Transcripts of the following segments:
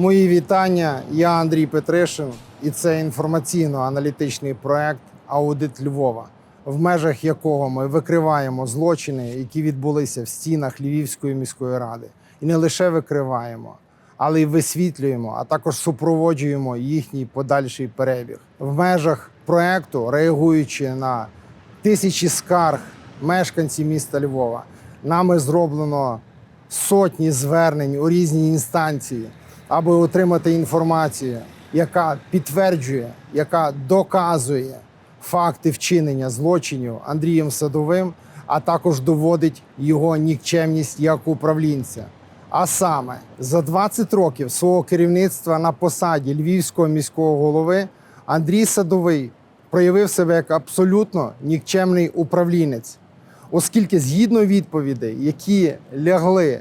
Мої вітання. Я Андрій Петришин, і це інформаційно-аналітичний проект Аудит Львова, в межах якого ми викриваємо злочини, які відбулися в стінах Львівської міської ради, і не лише викриваємо, але й висвітлюємо, а також супроводжуємо їхній подальший перебіг. В межах проекту, реагуючи на тисячі скарг мешканців міста Львова, нами зроблено сотні звернень у різні інстанції, аби отримати інформацію, яка підтверджує, яка доказує факти вчинення злочинів Андрієм Садовим, а також доводить його нікчемність як управлінця. А саме за 20 років свого керівництва на посаді львівського міського голови Андрій Садовий проявив себе як абсолютно нікчемний управлінець, оскільки згідно відповідей, які лягли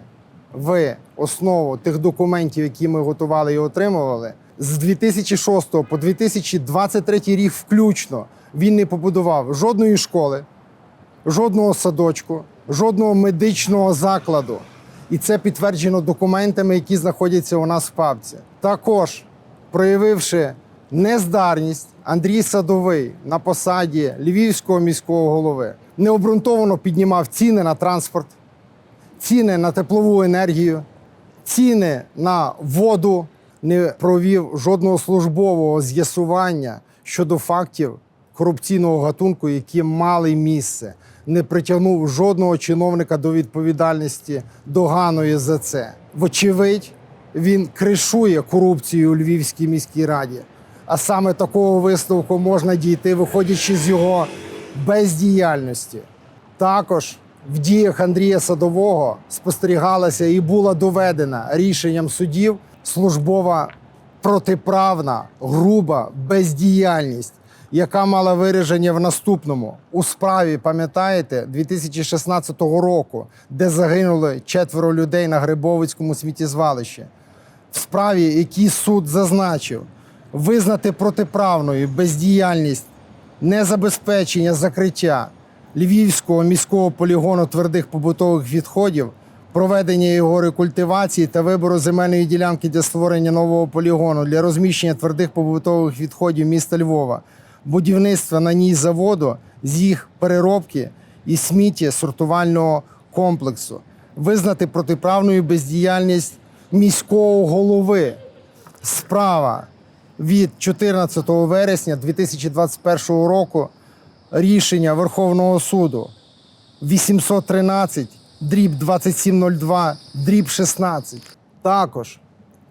в основу тих документів, які ми готували і отримували, з 2006 по 2023 рік включно він не побудував жодної школи, жодного садочку, жодного медичного закладу. І це підтверджено документами, які знаходяться у нас в папці. Також проявивши нездарність, Андрій Садовий на посаді львівського міського голови необґрунтовано піднімав ціни на транспорт, ціни на теплову енергію, ціни на воду, не провів жодного службового з'ясування щодо фактів корупційного гатунку, які мали місце, не притягнув жодного чиновника до відповідальності доганою за це. Вочевидь, він кришує корупцію у Львівській міській раді. А саме такого висновку можна дійти, виходячи з його бездіяльності. Також в діях Андрія Садового спостерігалася і була доведена рішенням судів службова протиправна, груба бездіяльність, яка мала вираження в наступному у справі, пам'ятаєте, 2016 року, де загинули четверо людей на Грибовицькому сміттєзвалищі. В справі, який суд зазначив, визнати протиправною бездіяльність незабезпечення закриття Львівського міського полігону твердих побутових відходів, проведення його рекультивації та вибору земельної ділянки для створення нового полігону для розміщення твердих побутових відходів міста Львова, будівництва на ній заводу з їх переробки і сміття сортувального комплексу, визнати протиправною бездіяльність міського голови. Справа від 14 вересня 2021 року рішення Верховного суду 813 дріб 2702 дріб 16. Також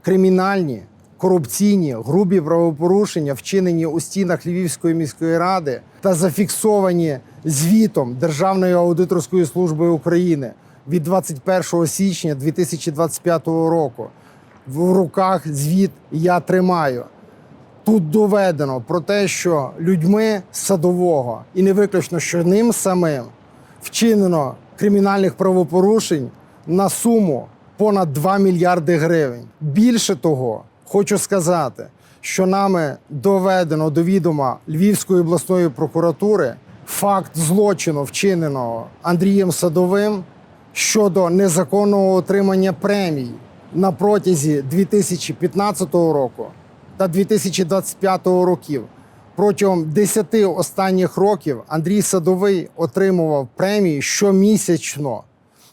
кримінальні, корупційні, грубі правопорушення, вчинені у стінах Львівської міської ради та зафіксовані звітом Державної аудиторської служби України від 21 січня 2025 року. В руках звіт я тримаю. Тут доведено про те, що людьми садового і не виключно, що ним самим вчинено кримінальних правопорушень на суму понад 2 мільярди гривень. Більше того, хочу сказати, що нами доведено до відома Львівської обласної прокуратури факт злочину, вчиненого Андрієм Садовим щодо незаконного отримання премій на протязі 2015 року та 2025 років. Протягом 10 останніх років Андрій Садовий отримував премії щомісячно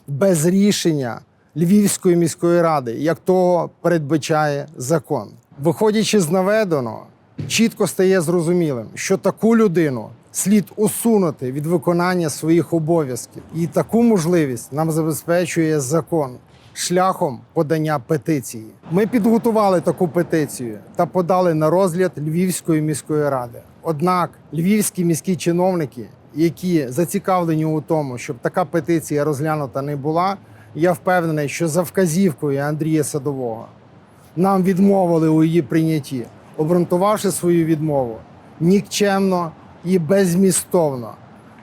без рішення Львівської міської ради, як того передбачає закон. Виходячи з наведеного, чітко стає зрозумілим, що таку людину слід усунути від виконання своїх обов'язків, і таку можливість нам забезпечує закон шляхом подання петиції. Ми підготували таку петицію та подали на розгляд Львівської міської ради. Однак львівські міські чиновники, які зацікавлені у тому, щоб така петиція розглянута не була, я впевнений, що за вказівкою Андрія Садового нам відмовили у її прийнятті, обґрунтувавши свою відмову нікчемно і беззмістовно,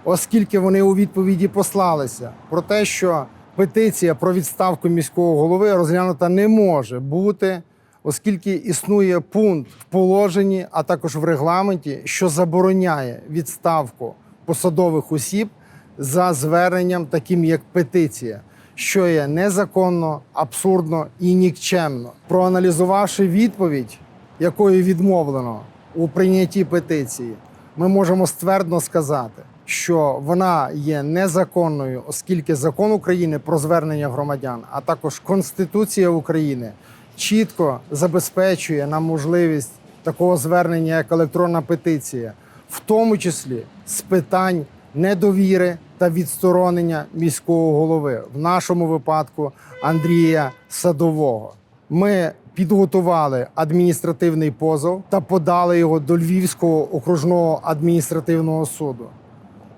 оскільки вони у відповіді послалися про те, що петиція про відставку міського голови розглянута не може бути, оскільки існує пункт в положенні, а також в регламенті, що забороняє відставку посадових осіб за зверненням, таким як петиція. що є незаконно, абсурдно і нікчемно. Проаналізувавши відповідь, якою відмовлено у прийнятті петиції, ми можемо ствердно сказати, що вона є незаконною, оскільки закон України про звернення громадян, а також Конституція України чітко забезпечує нам можливість такого звернення, як електронна петиція, в тому числі з питань недовіри та відсторонення міського голови, в нашому випадку Андрія Садового. Ми підготували адміністративний позов та подали його до Львівського окружного адміністративного суду.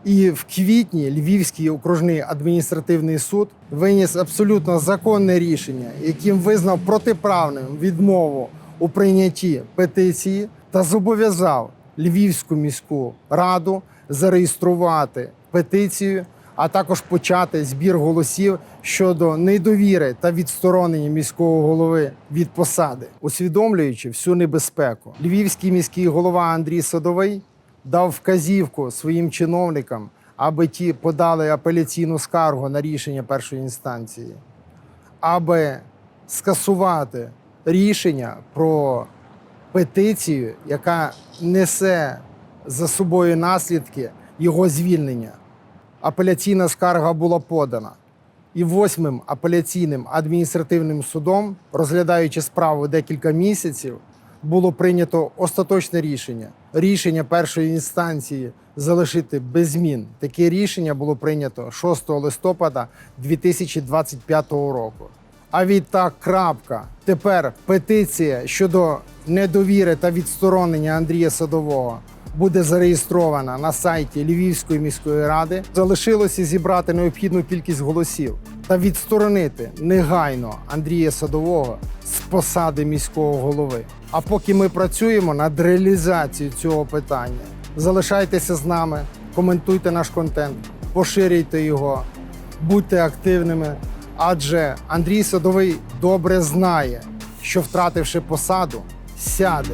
І в квітні Львівський окружний адміністративний суд виніс абсолютно законне рішення, яким визнав протиправним відмову у прийнятті петиції та зобов'язав Львівську міську раду зареєструвати петицію, а також почати збір голосів щодо недовіри та відсторонення міського голови від посади, усвідомлюючи всю небезпеку. Львівський міський голова Андрій Садовий дав вказівку своїм чиновникам, аби ті подали апеляційну скаргу на рішення першої інстанції, аби скасувати рішення про петицію, яка несе за собою наслідки його звільнення. Апеляційна скарга була подана. І восьмим апеляційним адміністративним судом, розглядаючи справу декілька місяців, було прийнято остаточне рішення. Рішення першої інстанції залишити без змін. Таке рішення було прийнято 6 листопада 2025 року. А відтак, крапка. Тепер петиція щодо недовіри та відсторонення Андрія Садового буде зареєстрована на сайті Львівської міської ради. Залишилося зібрати необхідну кількість голосів та відсторонити негайно Андрія Садового посади міського голови. А поки ми працюємо над реалізацією цього питання, залишайтеся з нами, коментуйте наш контент, поширюйте його, будьте активними. Адже Андрій Садовий добре знає, що втративши посаду, сяде